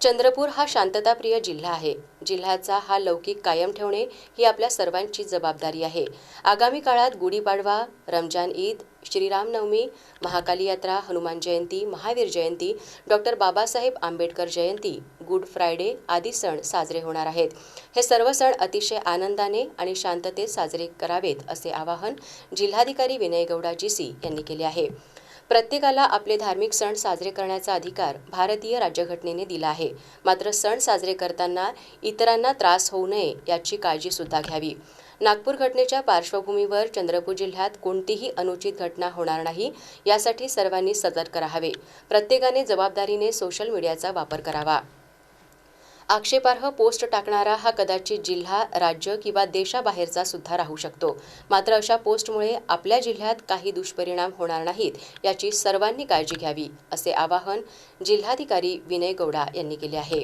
चंद्रपूर हा शांतताप्रिय जिल्हा आहे. जिल्ह्याचा हा लौकिक कायम ठेवणे ही आपल्या सर्वांची जबाबदारी आहे. आगामी काळात Gudi Padwa Ramzan Eid Shri Ram Navami Mahakali Yatra Hanuman Jayanti Mahavir Jayanti doctor Babasaheb Ambedkar Jayanti Good Friday आदी सण साजरे होणार आहेत. हे सर्व सण अतिशय आनंदाने आणि शांततेत साजरे करावेत असे आवाहन जिल्हाधिकारी विनय गौडा जीसी यांनी केले आहे. प्रत्येकाला आपले धार्मिक सण साजरे करण्याचा अधिकार भारतीय राज्यघटनेने दिला आहे. मात्र सण साजरे करताना इतरांना त्रास होऊ नये याची काळजीसुद्धा घ्यावी. नागपूर घटनेच्या पार्श्वभूमीवर चंद्रपूर जिल्ह्यात कोणतीही अनुचित घटना होणार नाही यासाठी सर्वांनी सतर्क राहावे. प्रत्येकाने जबाबदारीने सोशल मीडियाचा वापर करावा. आक्षेपार्ह पोस्ट टाकणारा हा कदाचित जिल्हा राज्य किंवा देशाबाहेरचा सुद्धा राहू शकतो. मात्र अशा पोस्टमुळे आपल्या जिल्ह्यात काही दुष्परिणाम होणार नाहीत याची सर्वांनी काळजी घ्यावी असे आवाहन जिल्हाधिकारी विनय गौडा यांनी केले आहे.